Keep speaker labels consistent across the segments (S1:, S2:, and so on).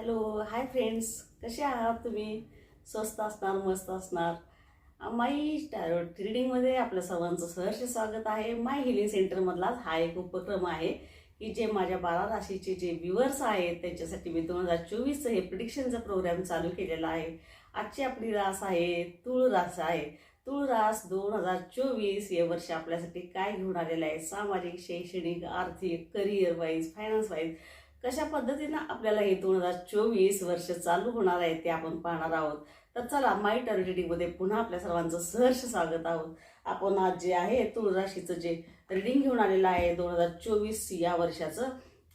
S1: Hello hi friends. कसे आहात तुम्ही? स्वस्त असणार मस्त असणार. माई टॅरोट रिडिंगमध्ये आपल्या सर्वांचं सहर्ष स्वागत आहे. माय हिलिंग सेंटरमधलाच हा एक उपक्रम आहे की जे माझ्या बारा राशीचे जे व्ह्युअर्स आहेत त्यांच्यासाठी मी दोन हजार चोवीसचं हे प्रिडिक्शनचा प्रोग्राम चालू केलेला आहे. आजची आपली रास आहे तुळ रास आहे. तुळ रास दोन हजार चोवीस हे वर्ष आपल्यासाठी काय घेऊन आलेलं आहे? सामाजिक शैक्षणिक आर्थिक करिअर वाईज फायनान्स वाईज कशा पद्धतीनं आपल्याला हे दोन हजार चोवीस वर्ष चालू होणार आहे ते आपण पाहणार आहोत. तर चला मायमध्ये पुन्हा आपल्या सर्वांचं सहर्ष स्वागत आहोत. आपण आज जे आहे तुळ राशीचं जे रिडिंग घेऊन आलेलं आहे दोन हजार चोवीस या वर्षाचं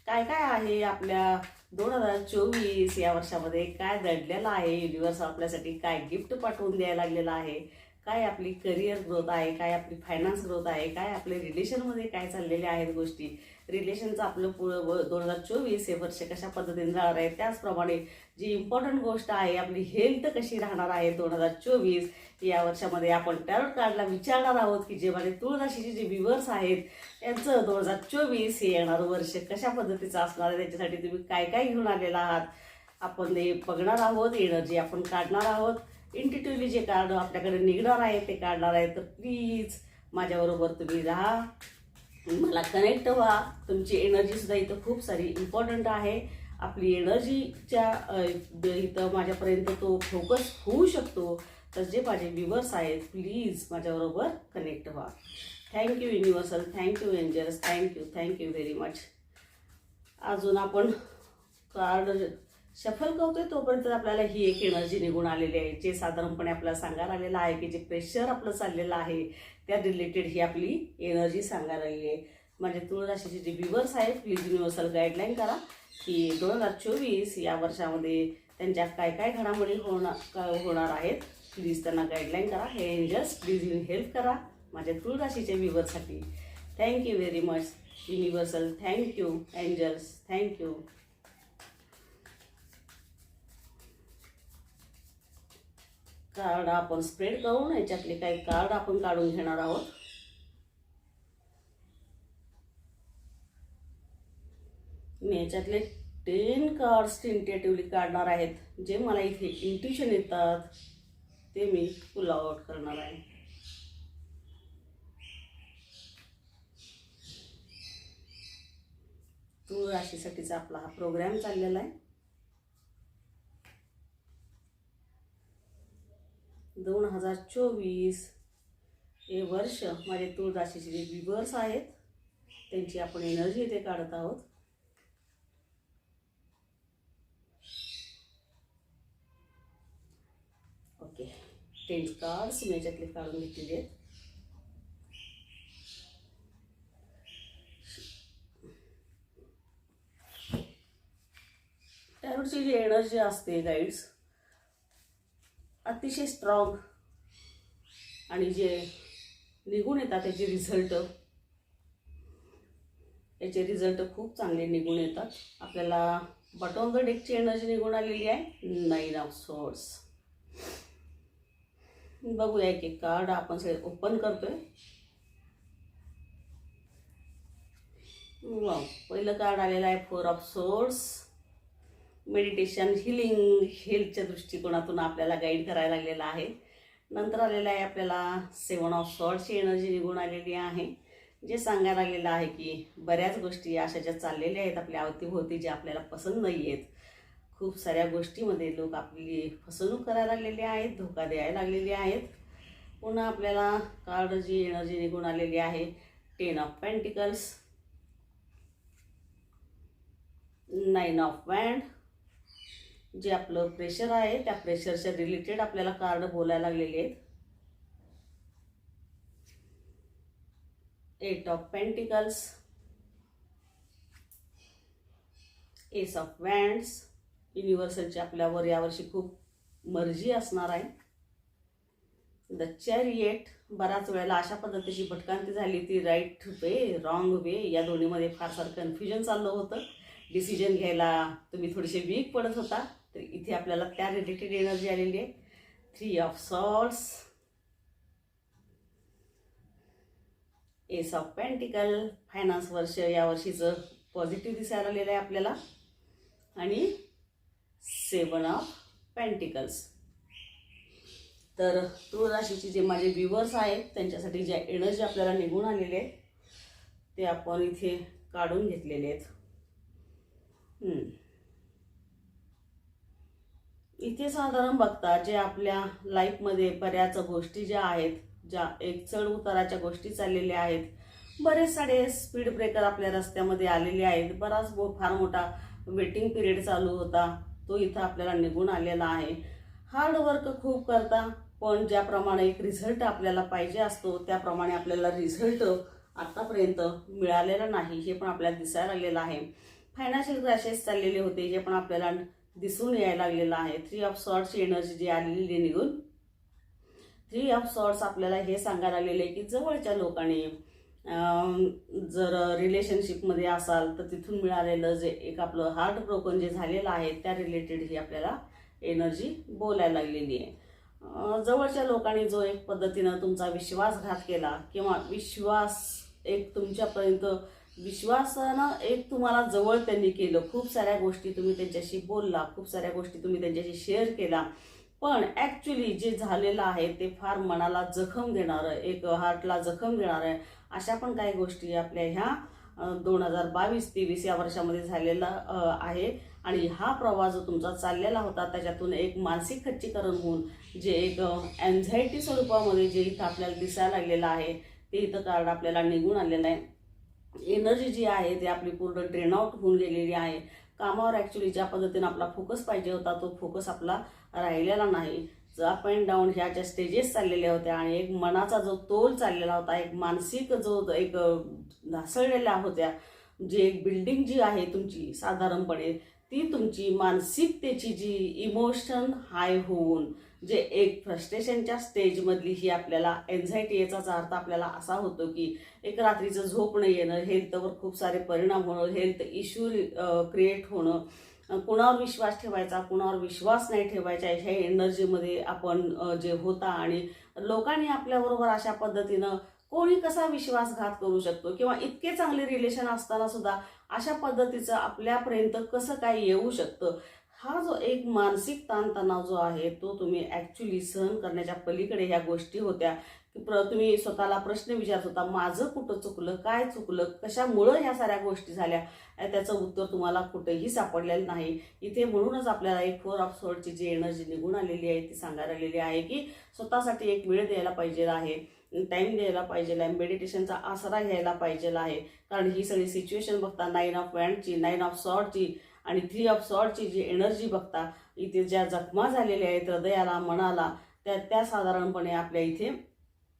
S1: काय काय आहे आपल्या दोन हजार चोवीस या वर्षामध्ये? काय दडलेलं आहे? युनिव्हर्स आपल्यासाठी काय गिफ्ट पाठवून द्यायला लागलेलं आहे? काय आपली करिअर ग्रोथ आहे? काय आपली फायनान्स ग्रोथ आहे? काय आपले रिलेशनमध्ये काय चाललेल्या आहेत गोष्टी? रिलेशनचं आपलं पुढं दोन हजार चोवीस हे वर्ष कशा पद्धतीने राहणार आहे त्याचप्रमाणे जी इम्पॉर्टंट गोष्ट आहे आपली हेल्थ कशी राहणार आहे दोन हजार चोवीस या वर्षामध्ये आपण टॅरोट कार्डला विचारणार आहोत की जे माझे तुळजाशीचे जे व्ह्युअर्स आहेत त्यांचं दोन हजार चोवीस हे येणारं वर्ष कशा पद्धतीचं असणार आहे त्याच्यासाठी तुम्ही काय काय घेऊन आलेला आहात आपण ते बघणार आहोत एनर्जी आपण काढणार आहोत. इंटिट्युअली जे कार्ड आपल्याकडे निघणार आहे ते काढणार आहे तर प्लीज माझ्याबरोबर तुम्ही राहा. मला कनेक्ट व्हा. तुमची एनर्जी सुद्धा इथं खूप सारी इम्पॉर्टंट आहे. आपली एनर्जीच्या इथं माझ्यापर्यंत तो फोकस होऊ शकतो. तर जे माझे व्ह्युअर्स आहेत प्लीज माझ्याबरोबर कनेक्ट व्हा. Thank you universal thank you angels thank you thank you very much अजून आपण कार्ड शफल करतोय तोपर्यंत आपल्याला ही एक एनर्जी निघून आलेली आहे. जे साधारणपणे आपल्याला सांगायला आलेलं आहे की जे प्रेशर आपलं चाललेलं आहे त्या रिलेटेड ही आपली एनर्जी सांगायला लागली आहे. म्हणजे तुळ राशीचे जे व्ह्युअर्स आहेत प्लीज युनिव्हर्सल गाईडलाईन करा की दोन हजार चोवीस या वर्षामध्ये त्यांच्या काय काय घडामोडी होणार होणार आहेत प्लीज त्यांना गाईडलाईन करा. हे एंजल्स प्लीज हेल्प करा माझ्या तुळ राशीच्या thank you very much universal thank you angels thank you card आपण स्प्रेड करून याच्यातले काही कार्ड आपण काढून घेणार आहोत. मी याच्यातले टेन कार्ड्स टेंटेटिव्हली काढणार आहेत. जे मला इथे इंट्युशन येतात ते मी पुल आउट करणार आहे. तुळ राशीसाठीचा आपला हा प्रोग्राम चाललेला आहे. दोन हजार चोवीस. हे वर्ष माझे तुळजाशीचे जे विवर्स आहेत त्यांची आपण एनर्जी इथे काढत आहोत. ओके. टेन कार्ड्स मी याच्यातले काढून घेतलेले आहेत. टॅरोटची जी एनर्जी असते गाईड्स अतिशय स्ट्रॉंग आणि जे निघून येतात त्याचे रिझल्ट याचे रिझल्ट खूप चांगले निघून येतात. आपल्याला बटॉन द डेकची एनर्जी निघून आलेली आहे. नाईन ऑफ सोर्स बघूया एक एक कार्ड आपण सगळे ओपन करतोय. वा पहिलं कार्ड आलेलं आहे four of swords meditation healing हेल्थच्या दृष्टिकोनातून आपल्याला गाईड करायला लागलेला आहे. नंतर आलेलं आहे आपल्याला सेवन ऑफ सॉल्टची एनर्जी निघून आलेली आहे. जे सांगायला लागलेलं आहे की बऱ्याच गोष्टी अशा ज्या चाललेल्या आहेत आपल्या अवतीभोवती ज्या आपल्याला पसंत नाही आहेत खूप साऱ्या गोष्टीमध्ये लोक आपली फसवणूक करायला लागलेली आहेत धोका द्यायला लागलेले आहेत. पुन्हा आपल्याला कार्ड जी एनर्जी निघून आलेली आहे. Ten of pentacles nine of wand जे आपलं प्रेशर आहे त्या प्रेशरच्या रिलेटेड आपल्याला कार्ड बोलायला लागलेले आहेत. Eight of pentacles ace of wands युनिव्हर्सलची आपल्यावर यावर्षी खूप मर्जी असणार आहे. द चॅरिएट बऱ्याच वेळेला अशा पद्धतीची भटकांती झाली ती राईट वे रॉंग वे या दोन्हीमध्ये फार कन्फ्युजन चाललं होतं. डिसिजन घ्यायला तुम्ही थोडेसे वीक पडत होता. तर इथे आपल्याला त्या रिलेटेड एनर्जी आलेली आहे. Three of swords ace of pentacle finance वर्ष या वर्षीचं पॉझिटिव्ह दिसायला आलेलं आहे आपल्याला. आणि सेवन ऑफ पॅन्टिकल्स तर तुळ राशीचे जे माझे व्ह्युअर्स आहेत त्यांच्यासाठी ज्या एनर्जी आपल्याला निघून आलेले आहेत ते आपण इथे काढून घेतलेले आहेत. हम्म. इथे साधारण बघता जे आपल्या लाईफमध्ये बऱ्याच गोष्टी ज्या आहेत ज्या एक चढ उताराच्या गोष्टी चाललेल्या आहेत बरेच सारे स्पीड ब्रेकर आपल्या रस्त्यामध्ये आलेले आहेत. बराच फार मोठा वेटिंग पिरियड चालू होता. तो इथं आपल्याला निघून आलेला आहे. हार्डवर्क खूप करता पण ज्याप्रमाणे एक रिझल्ट आपल्याला पाहिजे असतो त्याप्रमाणे आपल्याला रिझल्ट आतापर्यंत मिळालेला नाही हे पण आपल्याला दिसायला आलेलं आहे. फायनान्शियल क्रॅशेस चाललेले होते जे पण आपल्याला दिसून यायला लागलेलं आहे. थ्री ऑफ सॉर्ट्सची एनर्जी जी आलेली आहे निघून थ्री ऑफ सॉर्ट्स आपल्याला हे सांगायला लागलेले आहे की जवळच्या लोकांनी जर रिलेशनशिपमध्ये असाल तर तिथून मिळालेलं जे एक आपलं हार्ट ब्रोकन जे झालेलं आहे त्या रिलेटेड ही आपल्याला एनर्जी बोलायला लागलेली आहे. जवळच्या लोकांनी जो एक पद्धतीनं तुमचा विश्वासघात केला किंवा विश्वास एक तुमच्यापर्यंत विश्वासानं एक तुम्हाला जवळ त्यांनी केलं. खूप साऱ्या गोष्टी तुम्ही त्यांच्याशी बोलला खूप साऱ्या गोष्टी तुम्ही त्यांच्याशी शेअर केला. पण ॲक्च्युली जे झालेलं आहे ते फार मनाला जखम देणारं एक हार्टला जखम देणारं आहे. अशा पण काही गोष्टी आपल्या ह्या दोन हजार बावीस तेवीस या वर्षामध्ये झालेला आहे. आणि हा प्रवास जो तुमचा चाललेला होता त्याच्यातून एक मानसिक खच्चीकरण होऊन जे एक अँझायटी स्वरूपामध्ये जे इथं आपल्याला दिसायला लागलेलं आहे ते इथं कार्ड आपल्याला निघून आलेलं आहे. एनर्जी जी आहे ती आपली पूर्ण ड्रेन आउट होऊन गेलेली आहे. कामावर ॲक्च्युली ज्या पद्धतीनं आपला फोकस पाहिजे होता तो फोकस आपला राहिलेला नाही. अप अँड डाऊन ह्या ज्या स्टेजेस चाललेल्या होत्या आणि एक मनाचा जो तोल चाललेला होता एक मानसिक जो एक ढासळलेल्या होत्या जी एक बिल्डिंग जी आहे तुमची साधारणपणे ती तुमची मानसिकतेची जी इमोशन हाय होऊन जे एक फ्रस्ट्रेशनच्या स्टेजमधली ही आपल्याला एन्झायटी अर्थ आपल्याला असा होतो की एक रात्रीचं झोप न येणं हेल्थवर खूप सारे परिणाम होणं हेल्थ इश्यू क्रिएट होणं कुणावर विश्वास ठेवायचा कुणावर विश्वास नाही ठेवायचा ह्या एनर्जीमध्ये आपण जे होता आणि लोकांनी आपल्याबरोबर अशा पद्धतीनं कोणी कसा विश्वासघात करू शकतो किंवा इतके चांगले रिलेशन असताना सुद्धा अशा पद्धतीचं आपल्यापर्यंत कसं काय येऊ शकतं? हा जो एक मानसिक ताणतणाव जो आहे तो तुम्ही ॲक्च्युली सहन करण्याच्या पलीकडे ह्या गोष्टी होत्या. की प्र तुम्ही स्वतःला प्रश्न विचारत होता माझं कुठं चुकलं काय चुकलं कशामुळं ह्या साऱ्या गोष्टी झाल्या? त्याचं उत्तर तुम्हाला कुठेही सापडलेलं नाही. इथे म्हणूनच आपल्याला एक फोर ऑफ सोडची जी एनर्जी निघून आलेली आहे ती सांगायला आलेली आहे की स्वतःसाठी एक वेळ द्यायला पाहिजे आहे. टाईम द्यायला पाहिजे आहे मेडिटेशनचा आसरा घ्यायला पाहिजे आहे. कारण ही सगळी सिच्युएशन बघता नाईन ऑफ वॅन्डची नाईन ऑफ सॉर्टची आणि थ्री ऑफ सॉर्टची जी एनर्जी बघता इथे ज्या जखमा झालेल्या आहेत हृदयाला मनाला त्या त्या साधारणपणे आपल्या इथे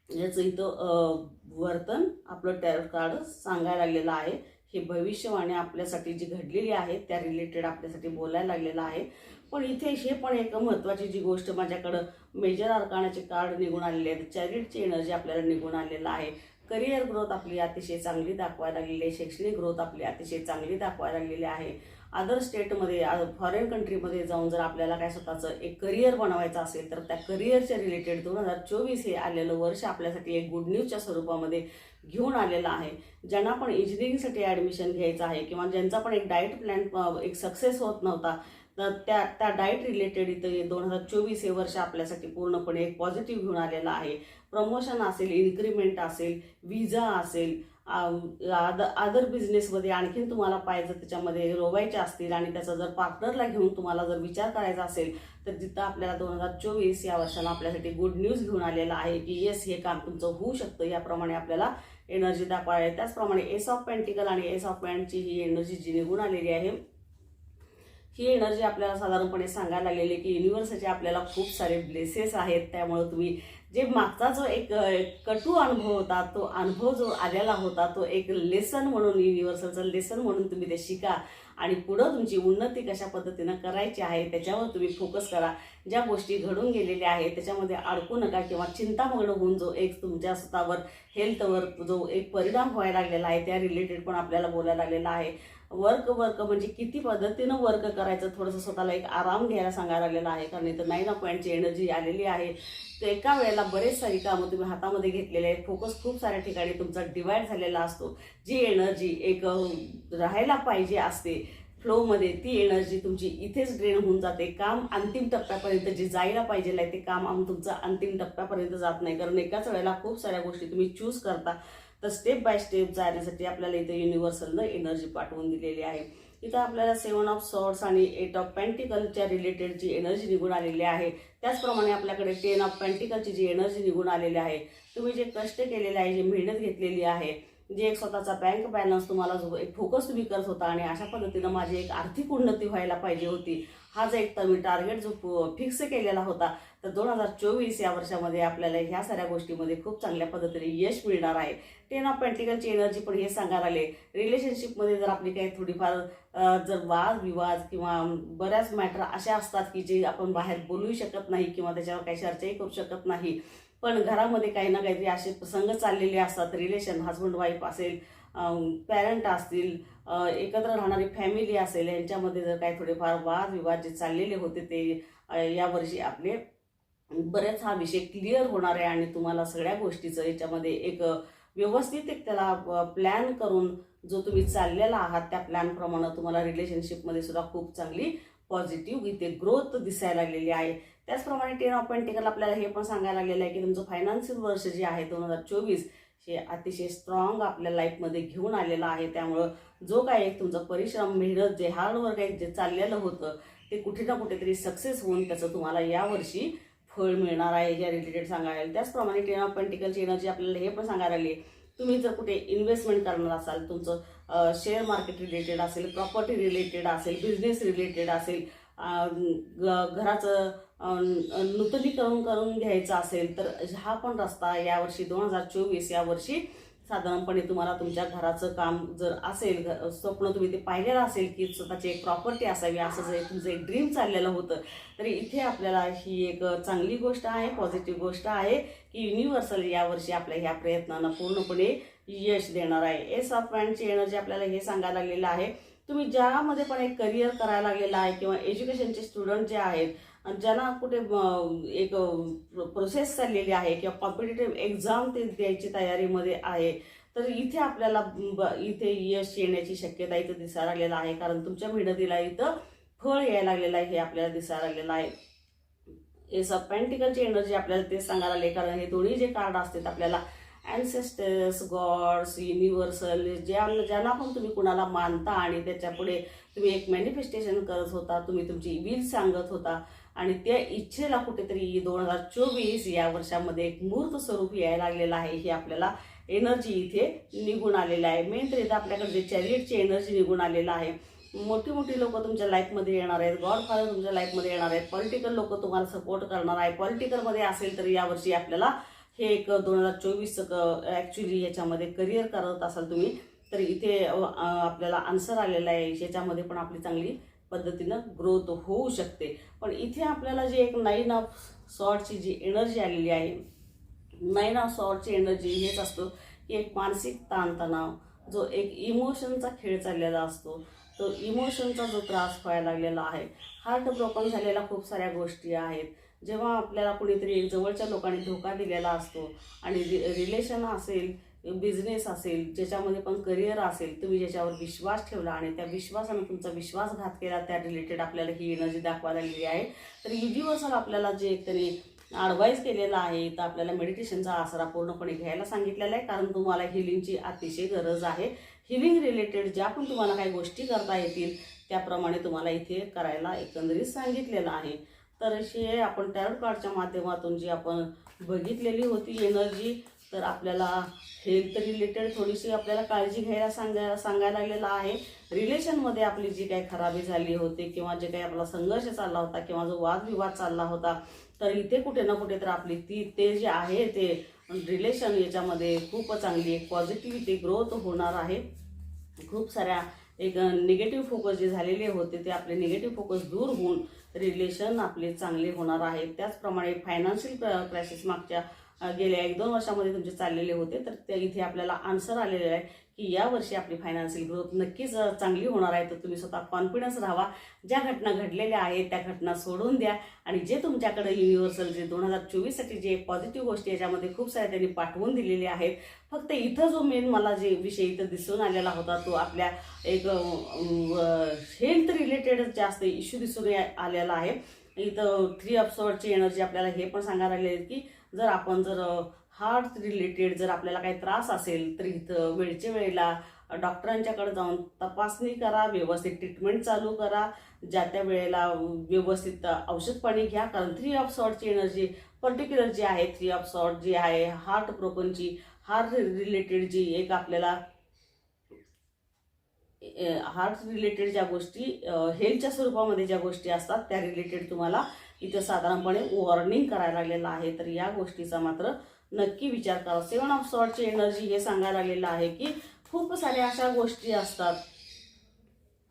S1: याचं इथं वर्तन आपलं टॅरोट कार्ड सांगायला लागलेलं आहे. हे भविष्यवाणी आपल्यासाठी जी घडलेली आहे त्या रिलेटेड आपल्यासाठी बोलायला लागलेलं आहे. पण इथे हे पण एक महत्त्वाची जी गोष्ट माझ्याकडं मेजर अर्काणाचे कार्ड निघून आलेले आहेत. चॅरिटची एनर्जी आपल्याला निघून आलेलं आहे. करिअर ग्रोथ आपली अतिशय चांगली दाखवायला लागलेली आहे. शैक्षणिक ग्रोथ आपली अतिशय चांगली दाखवायला लागलेली आहे. अदर स्टेटमध्ये फॉरेन कंट्रीमध्ये जाऊन जर आपल्याला काय स्वतःचं एक करिअर बनवायचं असेल तर त्या करिअरच्या रिलेटेड दोन हजार चोवीस हे आलेलं वर्ष आपल्यासाठी एक गुड न्यूजच्या स्वरूपामध्ये घेऊन आलेलं आहे. ज्यांना पण इंजिनिअरिंगसाठी ॲडमिशन घ्यायचं आहे किंवा ज्यांचा पण एक डाएट प्लॅन uh, एक सक्सेस होत नव्हता तर त्या त्या डाएट रिलेटेड इथं दोन हजार चोवीस हे वर्ष आपल्यासाठी पूर्णपणे एक पॉझिटिव्ह घेऊन आलेलं आहे. प्रमोशन असेल इन्क्रीमेंट असेल विजा असेल अदर बिझनेसमध्ये आणखीन तुम्हाला पाहिजे त्याच्यामध्ये रोवायचे असतील आणि त्याचा जर पार्टनरला घेऊन तुम्हाला जर विचार करायचा असेल तर तिथं आपल्याला दोन हजार चोवीस या वर्षाला आपल्यासाठी गुड न्यूज घेऊन आलेला आहे की येस हे काम तुमचं होऊ शकतं. याप्रमाणे आपल्याला एनर्जी दाखवायला आहे. त्याचप्रमाणे एस ऑफ पेंटिकल आणि एस ऑफ पॅन्टची ही एनर्जी जी निघून आलेली आहे ही एनर्जी आपल्याला साधारणपणे सांगायला लागलेली की युनिव्हर्सचे आपल्याला खूप सारे ब्लेसेस आहेत. त्यामुळे तुम्ही जे मागचा जो एक कटू अनुभव होता तो अनुभव जो आलेला होता तो एक लेसन म्हणून युनिव्हर्सलचं लेसन म्हणून तुम्ही ते शिका. आणि पुढं तुमची उन्नती कशा पद्धतीनं करायची आहे त्याच्यावर तुम्ही फोकस करा. ज्या गोष्टी घडून गेलेल्या आहेत त्याच्यामध्ये अडकू नका किंवा चिंतामग्न होऊन जो एक तुमच्या स्वतःवर हेल्थवर जो एक परिणाम व्हायला लागलेला आहे त्या रिलेटेड पण आपल्याला बोलायला लागलेला आहे. वर्क वर्क म्हणजे किती पद्धतीनं वर्क करायचं? थोडंसं स्वतःला एक आराम घ्यायला सांगायला लागलेला आहे कारण इथं नाईन ऑफ पॉईंटची एनर्जी आलेली आहे. तर एका वेळेला बरेच सारी कामं तुम्ही हातामध्ये घेतलेले आहेत. फोकस खूप साऱ्या ठिकाणी तुमचा डिवाइड झालेला असतो. जी एनर्जी एक राहायला पाहिजे असते फ्लोमध्ये ती एनर्जी तुमची इथेच ड्रेन होऊन जाते. काम अंतिम टप्प्यापर्यंत जे जायला पाहिजे आहे ते काम आम तुमचं अंतिम टप्प्यापर्यंत जात नाही. कारण एकाच वेळेला खूप साऱ्या गोष्टी तुम्ही चूज करता. तर स्टेप बाय स्टेप जाण्यासाठी आपल्याला इथं युनिव्हर्सलनं एनर्जी पाठवून दिलेली आहे. इथं आपल्याला सेवन ऑफ सॉर्ट्स आणि एट ऑफ पॅन्टिकलच्या रिलेटेड जी एनर्जी निघून आलेली आहे त्याचप्रमाणे आपल्याकडे टेन ऑफ पॅन्टिकलची जी एनर्जी निघून आलेली आहे तुम्ही जे कष्ट केलेले आहे जी मेहनत घेतलेली आहे जे एक स्वतःचा बँक बॅलन्स तुम्हाला जो एक फोकस तुम्ही करत होता आणि अशा पद्धतीनं माझी एक आर्थिक उन्नती व्हायला पाहिजे होती हा जो एक मी टार्गेट जो फिक्स केलेला होता. तर दोन हजार चोवीस या वर्षामध्ये आपल्याला ह्या साऱ्या गोष्टीमध्ये खूप चांगल्या पद्धतीने यश मिळणार आहे. टेन ऑफ पॅन्टिकलची एनर्जी पण हे सांगायला आले रिलेशनशिपमध्ये जर आपली काही थोडीफार जर वाद विवाद किंवा बऱ्याच मॅटर अशा असतात की जे आपण बाहेर बोलू शकत नाही किंवा त्याच्यावर काही चर्चाही करू शकत नाही. पण घरामध्ये काही ना काहीतरी असे प्रसंग चाललेले असतात. रिलेशन हजबंड वाईफ असेल पॅरेंट असतील एकत्र राहणारी फॅमिली असेल यांच्यामध्ये जर काही थोडेफार वाद विवाद जे चाललेले होते ते यावर्षी आपले बरेच हा विषय क्लिअर होणार आहे आणि तुम्हाला सगळ्या गोष्टीचं याच्यामध्ये एक व्यवस्थित एक त्याला प्लॅन करून जो तुम्ही चाललेला आहात त्या प्लॅनप्रमाणे तुम्हाला रिलेशनशिपमध्ये सुद्धा खूप चांगली पॉझिटिव्ह इथे ग्रोथ दिसायला लागलेली आहे. त्याचप्रमाणे टेन ऑफ पेंटिकल आपल्याला हे पण सांगायला लागलेलं आहे की तुमचं फायनान्शियल वर्ष जे आहे दोन हजार चोवीस हे अतिशय स्ट्रॉंग आपल्या लाईफमध्ये घेऊन आलेलं आहे. त्यामुळं जो काही एक तुमचा परिश्रम मेहनत जे हार्डवर्क आहे जे चाललेलं होतं ते कुठे ना कुठेतरी सक्सेस होऊन त्याचं तुम्हाला यावर्षी फळ मिळणार आहे ज्या रिलेटेड सांगायला त्याचप्रमाणे टेन ऑफ पेंटिकलची एनर्जी आपल्याला हे पण सांगायला लागली. तुम्ही जर कुठे इन्व्हेस्टमेंट करणार असाल तुमचं शेअर मार्केट रिलेटेड असेल प्रॉपर्टी रिलेटेड असेल बिझनेस रिलेटेड असेल ग- घराचं नूतनीकरण करून घ्यायचं असेल तर हा पण रस्ता यावर्षी दोन हजार चोवीस यावर्षी साधारणपणे तुम्हाला तुमच्या घराचं काम जर असेल स्वप्न तुम्ही ते पाहिलेलं असेल की स्वतःची एक प्रॉपर्टी असावी असं जर तुमचं एक ड्रीम चाललेलं होतं तरी इथे आपल्याला ही एक चांगली गोष्ट आहे पॉझिटिव्ह गोष्ट आहे की युनिव्हर्सल यावर्षी आपल्या ह्या प्रयत्नांना पूर्णपणे यश देणार आहे. एस ऑफ पॅन्टची एनर्जी आपल्याला हे सांगायला लागलेलं आहे. तुम्ही ज्यामध्ये पण एक करिअर करायला लागलेलं आहे किंवा एज्युकेशनचे स्टुडंट जे आहेत ज्यांना कुठे एक प्रोसेस चाललेली आहे किंवा कॉम्पिटेटिव्ह एक्झाम ते द्यायची तयारीमध्ये आहे तर इथे आपल्याला ब- इथे यश येण्याची शक्यता इथं दिसायला लागलेला आहे. कारण तुमच्या मेहनतीला इथं फळ यायला लागलेलं आहे हे आपल्याला दिसायला लागलेलं आहे. हे सब पेंटिकलची एनर्जी आपल्याला ते सांगायला लागले कारण हे दोन्ही जे कार्ड असतात आपल्याला अँसेस्टर्स गॉड्स युनिव्हर्सल ज्या ज्यांना पण तुम्ही कुणाला मानता आणि त्याच्यापुढे तुम्ही एक मॅनिफेस्टेशन करत होता तुम्ही तुमची विल सांगत होता आणि त्या इच्छेला कुठेतरी दोन हजार चोवीस या वर्षामध्ये एक मूर्त स्वरूप यायला लागलेलं आहे. ही आपल्याला एनर्जी इथे निघून आलेलं आहे. मेन तर इथं आपल्याकडे चॅरिटची एनर्जी निघून आलेलं आहे. मोठी मोठी लोक तुमच्या लाईफमध्ये येणार आहेत. गॉड फादर तुमच्या लाईफमध्ये येणार आहेत. पॉलिटिकल लोक तुम्हाला सपोर्ट करणार आहे. पॉलिटिकलमध्ये असेल तर यावर्षी आपल्याला हे एक दोन हजार चोवीस ॲक्च्युली याच्यामध्ये करिअर करत असाल तुम्ही तर इथे आपल्याला आन्सर आलेला आहे. याच्यामध्ये पण आपली चांगली पद्धतीनं ग्रोथ होऊ शकते. पण इथे आपल्याला जी एक नाईन ऑफ सॉर्टची जी एनर्जी आलेली आहे नाईन ऑफ सॉर्टची एनर्जी हेच असतो की एक मानसिक ताणतणाव जो एक इमोशनचा खेळ चाललेला असतो तो इमोशनचा जो त्रास व्हायला लागलेला आहे. हार्ट ब्रोकन झालेल्या खूप साऱ्या गोष्टी आहेत. जेव्हा आपल्याला कुणीतरी एक जवळच्या लोकांनी धोका दिलेला असतो आणि रिलेशन असेल बिझनेस असेल ज्याच्यामध्ये पण करिअर असेल तुम्ही ज्याच्यावर विश्वास ठेवला आणि त्या विश्वासानं तुमचा विश्वासघात केला त्या रिलेटेड आपल्याला ही एनर्जी दाखवायला लागलेली आहे. तर युनिव्हर्सल आपल्याला जे एक त्यांनी ॲडवाईज केलेला आहे तर आपल्याला मेडिटेशनचा आसरा पूर्णपणे घ्यायला सांगितलेला आहे. कारण तुम्हाला हिलिंगची अतिशय गरज आहे. हिलिंग रिलेटेड ज्या पण तुम्हाला काही गोष्टी करता येतील त्याप्रमाणे तुम्हाला इथे करायला एकंदरीत सांगितलेलं आहे. तर अशी आपण टॅरोट कार्डच्या माध्यमातून जी आपण बघितलेली होती एनर्जी तर आपल्याला हेल्थ रिलेटेड थोडीशी आपल्याला काळजी घ्यायला सांगायला सांगायला लागलेलं आहे. रिलेशनमध्ये आपली जी काही खराबी झाली होती किंवा जे काही आपला संघर्ष चालला होता किंवा जो वादविवाद चालला होता तर इथे कुठे ना कुठे तर आपली ती ते जे आहे ते रिलेशन याच्यामध्ये खूप चांगली एक पॉझिटिव्हिटी ग्रोथ होणार आहे. खूप साऱ्या एक निगेटिव्ह फोकस जे झालेले होते ते आपले निगेटिव्ह फोकस दूर होऊन रिलेशन आपले चांगले होणार आहे. त्याचप्रमाणे फायनान्शियल क्रायसिस मागच्या गेल्या एक दोन वर्षामध्ये तुमचे चाललेले होते तर त्या इथे आपल्याला आन्सर आलेले आहे की यावर्षी आपली फायनान्शियल ग्रोथ नक्कीच चांगली होणार आहे. तर तुम्ही स्वतः कॉन्फिडन्स राहा ज्या घटना घडलेल्या आहेत त्या घटना सोडून द्या. आणि जे तुमच्याकडे युनिव्हर्सल जे दोन हजार चोवीससाठी जे पॉझिटिव्ह गोष्टी याच्यामध्ये खूप साऱ्या त्यांनी पाठवून दिलेल्या आहेत. फक्त इथं जो मेन मला जे विषय इथं दिसून आलेला होता तो आपल्या एक हेल्थ रिलेटेड जास्त इश्यू दिसून या- आलेला आहे. इथं थ्री ऑफ सॉर्टची एनर्जी आपल्याला हे पण सांगायला लागले की जर आपण जर हार्ट रिलेटेड जर आपल्याला काही त्रास असेल तर इथं वेळच्या वेळेला डॉक्टरांच्याकडे जाऊन तपासणी करा व्यवस्थित ट्रीटमेंट चालू करा. ज्या त्या वेळेला व्यवस्थित औषध पाणी घ्या. कारण थ्री ऑफ सॉर्टची एनर्जी पर्टिक्युलर जी आहे थ्री ऑफ सॉर्ट जी आहे हार्ट ब्रोकनची हार्ट रिलेटेड जी एक आपल्याला हार्ट रिलेटेड ज्या गोष्टी हेल्थच्या स्वरूपामध्ये ज्या गोष्टी असतात त्या रिलेटेड तुम्हाला इथं साधारणपणे वॉर्निंग करायला लागलेलं आहे. तर या गोष्टीचा मात्र नक्की विचार करा. सेवन ऑफ सॉर्टची एनर्जी हे सांगायला लागलेलं आहे की खूप साऱ्या अशा गोष्टी असतात.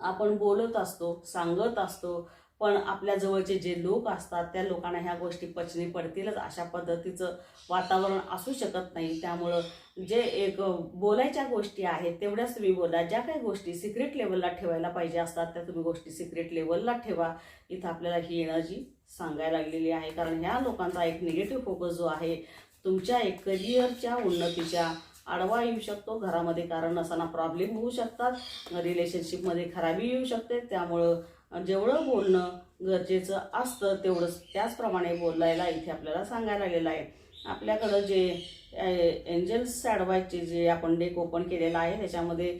S1: आपण बोलत असतो सांगत असतो पण आपल्या जवळचे जे लोक असतात त्या लोकांना ह्या गोष्टी पचनी पडतीलच. अशा पद्धतीचं वातावरण असू शकत नाही. त्यामुळं जे एक बोलायच्या गोष्टी आहेत तेवढ्याच तुम्ही बोला. ज्या काही गोष्टी सिक्रेट लेवलला ठेवायला पाहिजे असतात त्या तुम्ही गोष्टी सिक्रेट लेवलला ठेवा. इथं आपल्याला ही एनर्जी सांगायला लागलेली आहे. कारण ह्या लोकांचा एक निगेटिव्ह फोकस जो आहे तुमच्या एक करिअरच्या उन्नतीच्या आडवा येऊ शकतो. घरामध्ये कारण नसताना प्रॉब्लेम होऊ शकतात. रिलेशनशिपमध्ये खराबी येऊ शकते. त्यामुळं जेवढं बोलणं गरजेचं असतं तेवढंच त्याचप्रमाणे बोलायला इथे आपल्याला सांगायला आलेलं आहे. आपल्याकडं जे एंजल्स सॅडवाईजचे जे आपण डेक ओपन केलेलं आहे त्याच्यामध्ये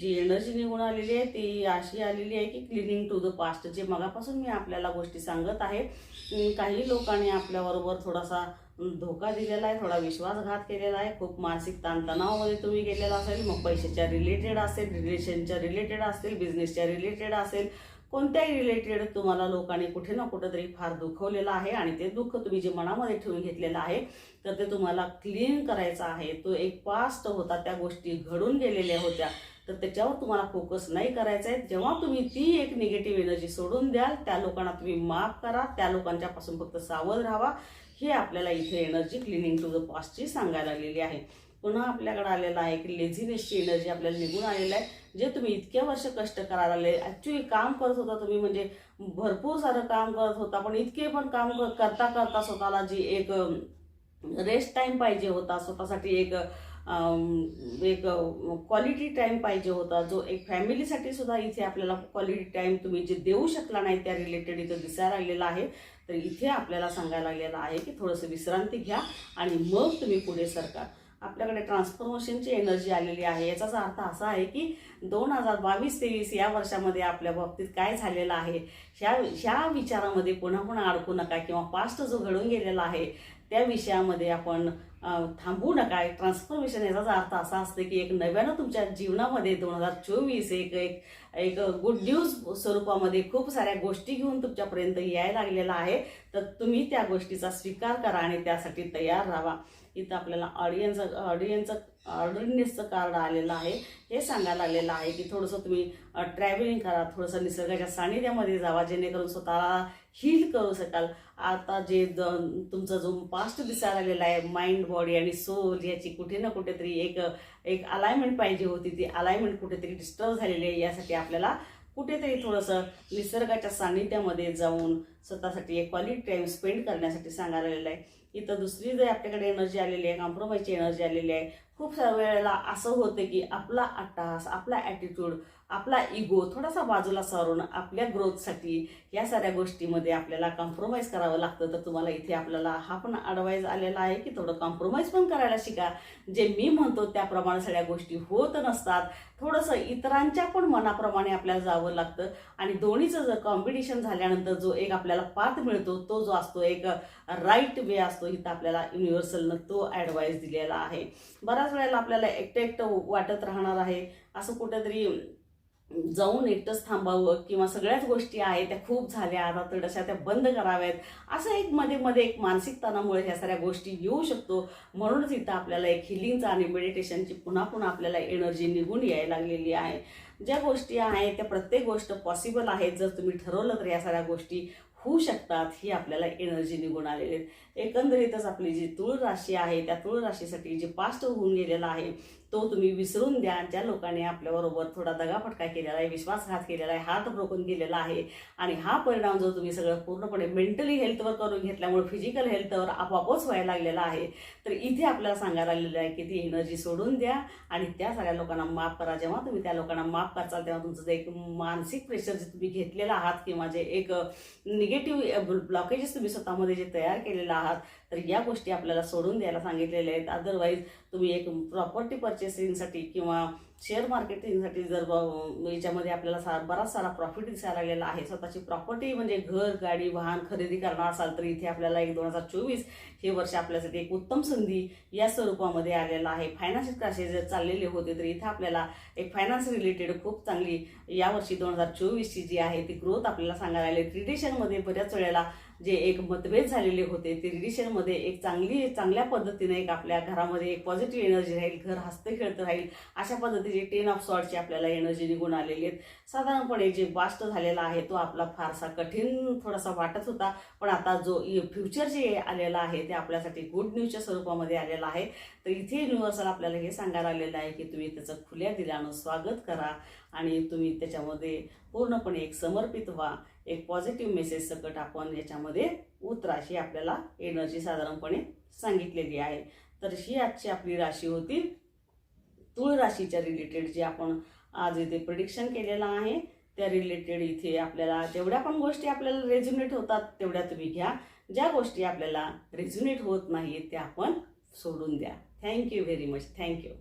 S1: जी एनर्जी निघून आलेली आहे ती अशी आलेली आहे की क्लिनिंग टू द पास्ट. जे मगापासून मी आपल्याला गोष्टी सांगत आहे काही लोकांनी आपल्याबरोबर थोडासा धोका दिलेला आहे थोडा विश्वासघात केलेला आहे खूप मानसिक ताणतणावामध्ये तुम्ही गेलेला असेल मग पैशाच्या रिलेटेड असेल रिलेशनच्या रिलेटेड असेल बिझनेसच्या रिलेटेड असेल कोणत्याही रिलेटेड तुम्हाला लोकांनी कुठे ना कुठेतरी फार दुखवलेलं आहे आणि ते दुःख तुम्ही जे मनामध्ये ठेवून घेतलेलं आहे तर ते तुम्हाला क्लीन करायचं आहे. तो एक पास्ट होता त्या गोष्टी घडून गेलेल्या होत्या तर त्याच्यावर तुम्हाला फोकस नाही करायचा आहे. जेव्हा तुम्ही ती एक निगेटिव्ह एनर्जी सोडून द्याल त्या लोकांना तुम्ही माफ करा त्या लोकांच्यापासून फक्त सावध राहा हे आपल्याला इथे एनर्जी क्लिनिंग टू द पॉस्टची सांगायला लागलेली आहे. पुन्हा आपल्याकडे आलेलं आहे की लेझिनेसची एनर्जी आपल्याला निघून आलेलं आहे जे तुम्ही इतक्या वर्ष कष्ट करायला आले ॲक्च्युली काम करत होता तुम्ही म्हणजे भरपूर सारं काम करत होता पण इतके पण काम करता करता स्वतःला जी एक रेस्ट टाईम पाहिजे होता स्वतःसाठी एक एक क्वालिटी टाईम पाहिजे होता. जो एक फॅमिलीसाठी सुद्धा इथे आपल्याला क्वालिटी टाईम तुम्ही जे देऊ शकला नाही त्या रिलेटेड इथं दिसायला लागलेला आहे. तर इथे आपल्याला सांगायला लागलेलं आहे की थोडंसं विश्रांती घ्या आणि मग तुम्ही पुढे सरका आपल्याकडे ट्रान्सफॉर्मेशनची एनर्जी आलेली आहे. याचाच अर्थ असा आहे की दोन हजार बावीस तेवीस या वर्षामध्ये आपल्या बाबतीत काय झालेलं आहे? ह्या ह्या विचारामध्ये पुन्हा पुन्हा अडकू नका किंवा पास्ट जो घडून गेलेला आहे त्या विषयामध्ये आपण थांबू नका. ट्रान्सफॉर्मेशन याचाच अर्थ असा असतो की एक नव्यानं तुमच्या जीवनामध्ये दोन हजार चोवीस एक एक एक गुड न्यूज स्वरूपामध्ये खूप साऱ्या गोष्टी घेऊन तुमच्यापर्यंत यायला लागलेला आहे. तर तुम्ही त्या गोष्टीचा स्वीकार करा आणि त्यासाठी तयार राहा. इथं आपल्याला ऑडियन्स ऑडियन्सचं ऑर्डरनेसचं कार्ड आलेलं आहे. हे सांगायला आलेलं आहे की थोडंसं तुम्ही ट्रॅव्हलिंग करा. थोडंसं निसर्गाच्या सानिध्यामध्ये जावा जेणेकरून स्वतःला हील करू शकाल. आता जे ज- तुमचा जो पास्ट दिसायला आलेला आहे माइंड बॉडी आणि सोल याची कुठे ना कुठेतरी एक एक अलायमेंट पाहिजे होती ती अलायमेंट कुठेतरी डिस्टर्ब झालेली आहे. यासाठी आपल्याला कुठेतरी थोडंसं निसर्गाच्या सानिध्यामध्ये जाऊन स्वतःसाठी एक क्वालिटी टाईम स्पेंड करण्यासाठी सांगायला आलेलं आहे. इथं दुसरी जर आपल्याकडे एनर्जी आलेली आहे कॉम्प्रोमाइजची एनर्जी आलेली आहे खूप साऱ्या वेळेला असं होतं की आपला अट्टास आपला ॲटिट्यूड आपला इगो थोडासा बाजूला सारून आपल्या ग्रोथसाठी या साऱ्या गोष्टीमध्ये आपल्याला कॉम्प्रोमाइज करावं लागतं. तर तुम्हाला इथे आपल्याला हा पण ॲडवाईज आलेला आहे की थोडं कॉम्प्रोमाइज पण करायला शिका. जे मी म्हणतो त्याप्रमाणे सगळ्या गोष्टी होत नसतात. थोडंसं इतरांच्या पण मनाप्रमाणे आपल्याला जावं लागतं. आणि दोन्हीचं जर कॉम्पिटिशन झाल्यानंतर जो एक आपल्याला पाथ मिळतो तो जो असतो एक राईट वे असतो इथं आपल्याला युनिव्हर्सलनं तो ॲडवाईस दिलेला आहे. बऱ्याच वेळेला आपल्याला एकटं एकटं वाटत राहणार आहे. असं कुठेतरी जाऊन एकटंच थांबावं किंवा सगळ्याच गोष्टी आहेत त्या खूप झाल्या आता तर अशा त्या बंद कराव्यात असं एक मध्ये मध्ये एक मानसिक तणामुळे ह्या साऱ्या गोष्टी येऊ शकतो. म्हणूनच इथं आपल्याला एक हिलिंगचा आणि मेडिटेशनची पुन्हा पुन्हा आपल्याला एनर्जी निघून यायला लागलेली आहे. ज्या गोष्टी आहेत त्या प्रत्येक गोष्ट पॉसिबल आहेत जर तुम्ही ठरवलं तर या सगळ्या गोष्टी होऊ शकतात ही आपल्याला एनर्जी निघून आलेली आहेत. एकंदरीतच आपली जी तुळ राशी आहे त्या तुळ राशीसाठी जे पास्ट होऊन गेलेला आहे तो तुम्ही विसरून द्या. ज्या लोकांनी आपल्याबरोबर थोडा दगाफटका केलेला आहे विश्वासघात केलेला आहे हार्ट ब्रोकन केलेला आहे आणि हा परिणाम जो तुम्ही सगळं पूर्णपणे मेंटली हेल्थवर करून घेतल्यामुळे फिजिकल हेल्थवर आपोआपच व्हायला लागलेला आहे तर इथे आपल्याला सांगायला आलेलं आहे की ती एनर्जी सोडून द्या आणि त्या सगळ्या लोकांना माफ करा. जेव्हा तुम्ही त्या लोकांना माफ करचाल तेव्हा तुमचं जे एक मानसिक प्रेशर जे तुम्ही घेतलेला आहात किंवा जे एक निगेटिव्ह ब्लॉकेजेस तुम्ही स्वतःमध्ये जे तयार केलेलं आहात तर या गोष्टी आपल्याला सोडून द्यायला सांगितलेल्या आहेत. अदरवाईज तुम्ही एक प्रॉपर्टी पर्चेसिंगसाठी किंवा शेअर मार्केटिंगसाठी जर याच्यामध्ये आपल्याला सा बराच सारा प्रॉफिट दिसायला लागलेला आहे. स्वतःची प्रॉपर्टी म्हणजे घर गाडी वाहन खरेदी करणार असाल तर इथे आपल्याला एक दोन हजार चोवीस हे वर्ष आपल्यासाठी एक उत्तम संधी या स्वरूपामध्ये आलेलं आहे. फायनान्शियल क्रायसिस जर चाललेले होते तर इथे आपल्याला एक फायनान्स रिलेटेड खूप चांगली यावर्षी दोन हजार चोवीसची जी आहे ती ग्रोथ आपल्याला सांगायला आली ट्रेडिशनमध्ये बऱ्याच वेळेला जे एक मतभेद झालेले होते ते रिलेशनमध्ये एक चांगली चांगल्या पद्धतीने एक आपल्या घरामध्ये एक पॉझिटिव्ह एनर्जी राहील घर हसते खेळतं राहील अशा पद्धतीचे टेन ऑफ सॉर्टची आपल्याला एनर्जी निघून आलेली आहेत. साधारणपणे जे बास्ट झालेला आहे तो आपला फारसा कठीण थोडासा वाटत होता पण आता जो फ्युचर जे आलेला आहे ते आपल्यासाठी गुड न्यूजच्या स्वरूपामध्ये आलेला आहे. तर इथे युनिव्हर्सल आपल्याला हे सांगायला आलेलं आहे की तुम्ही त्याचं खुल्या दिलानं स्वागत करा आणि तुम्ही त्याच्यामध्ये पूर्णपणे एक समर्पित व्हा. एक पॉझिटिव्ह मेसेज सकट आपण याच्यामध्ये उतराशी आपल्याला एनर्जी साधारणपणे सांगितलेली आहे. तर ही आजची आपली राशी होती. तुळ राशीच्या रिलेटेड जे आपण आज इथे प्रिडिक्शन केलेलं आहे त्या रिलेटेड इथे आपल्याला जेवढ्या पण गोष्टी आपल्याला रेझ्युनेट होतात तेवढ्या तुम्ही घ्या. ज्या गोष्टी आपल्याला रेझ्युनेट होत नाहीत त्या आपण सोडून द्या. Thank you very much thank you